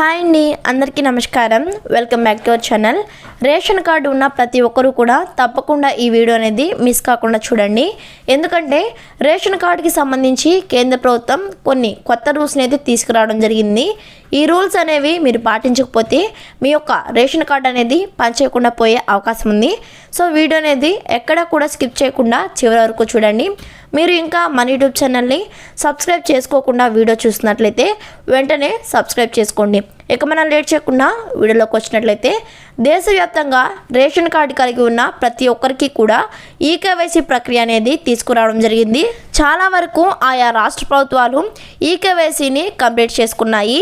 Hi అండి అందరికీ నమస్కారం. Welcome back to our channel ration card ఉన్న ప్రతి ఒక్కరూ కూడా తప్పకుండా ఈ వీడియో అనేది మిస్ కాకుండా చూడండి. ఎందుకంటే రేషన్ కార్డుకి సంబంధించి కేంద్ర ప్రభుత్వం కొన్ని కొత్త రూల్స్ని అయితే తీసుకురావడం జరిగింది. ఈ రూల్స్ అనేవి మీరు పాటించకపోతే మీ యొక్క రేషన్ కార్డు అనేది పనిచేయకుండా పోయే అవకాశం ఉంది. సో వీడియో అనేది ఎక్కడా కూడా స్కిప్ చేయకుండా చివరి వరకు చూడండి. మీరు ఇంకా మన యూట్యూబ్ ఛానల్ని సబ్స్క్రైబ్ చేసుకోకుండా వీడియో చూస్తున్నట్లయితే వెంటనే సబ్స్క్రైబ్ చేసుకోండి. ఇక మనం లేట్ చేయకుండా వీడియోలోకి వచ్చినట్లయితే దేశవ్యాప్తంగా రేషన్ కార్డు కలిగి ఉన్న ప్రతి ఒక్కరికి కూడా ఈ కేవైసీ ప్రక్రియ అనేది తీసుకురావడం జరిగింది. చాలా వరకు ఆయా రాష్ట్ర ప్రభుత్వాలు ఈ కేవైసీని కంప్లీట్ చేసుకున్నాయి.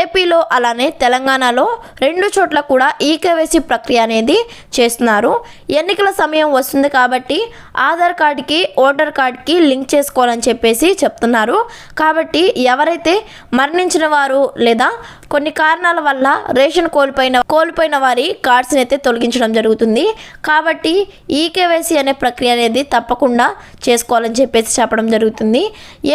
ఏపీలో అలానే తెలంగాణలో రెండు చోట్ల కూడా ఈ కేవైసీ ప్రక్రియ అనేది చేస్తున్నారు. ఎన్నికల సమయం వస్తుంది కాబట్టి ఆధార్ కార్డుకి ఓటర్ కార్డుకి లింక్ చేసుకోవాలని చెప్పేసి చెప్తున్నారు. కాబట్టి ఎవరైతే మరణించిన వారు లేదా కొన్ని కారణాల వల్ల రేషన్ కోల్పోయిన కోల్పోయిన వారి కార్డ్స్ని అయితే తొలగించడం జరుగుతుంది. కాబట్టి ఈ కేవైసీ అనే ప్రక్రియ అనేది తప్పకుండా చేసుకోవాలని చెప్పేసి చెప్పడం జరుగుతుంది.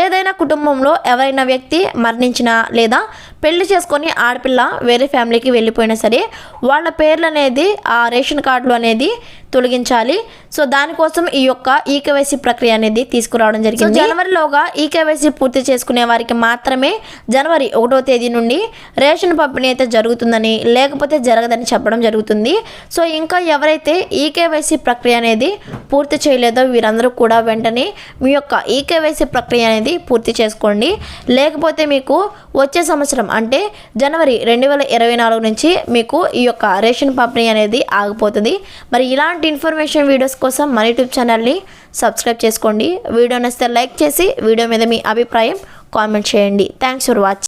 ఏదైనా కుటుంబంలో ఎవరైనా వ్యక్తి మరణించినా లేదా పెళ్ళి చేసుకొని ఆడపిల్ల వేరే ఫ్యామిలీకి వెళ్ళిపోయినా సరే వాళ్ళ పేర్లు అనేది ఆ రేషన్ కార్డులు అనేది తొలగించాలి. సో దానికోసం ఈ యొక్క ఈ కేవైసీ ప్రక్రియ అనేది తీసుకురావడం జరిగింది. జనవరిలోగా ఈ కేవైసీ పూర్తి చేసుకునే వారికి మాత్రమే జనవరి ఒకటో తేదీ నుండి రేషన్ పంపిణీ అయితే జరుగుతుందని లేకపోతే జరగదని చెప్పడం జరుగుతుంది. సో ఇంకా ఎవరైతే ఈ కేవైసీ ప్రక్రియ అనేది పూర్తి చేయలేదో వీరందరూ కూడా వెంటనే మీ యొక్క ఈ కేవైసీ ప్రక్రియ అనేది పూర్తి చేసుకోండి. లేకపోతే మీకు వచ్చే సంవత్సరం అంటే జనవరి రెండు వేల ఇరవై నాలుగు నుంచి మీకు ఈ యొక్క రేషన్ పంపిణీ అనేది ఆగిపోతుంది. మరి ఇలాంటి ఇన్ఫర్మేషన్ వీడియోస్ కోసం మన యూట్యూబ్ ఛానల్ని సబ్స్క్రైబ్ చేసుకోండి. వీడియో నచ్చితే లైక్ చేసి వీడియో మీద మీ అభిప్రాయం కామెంట్ చేయండి. Thanks for watching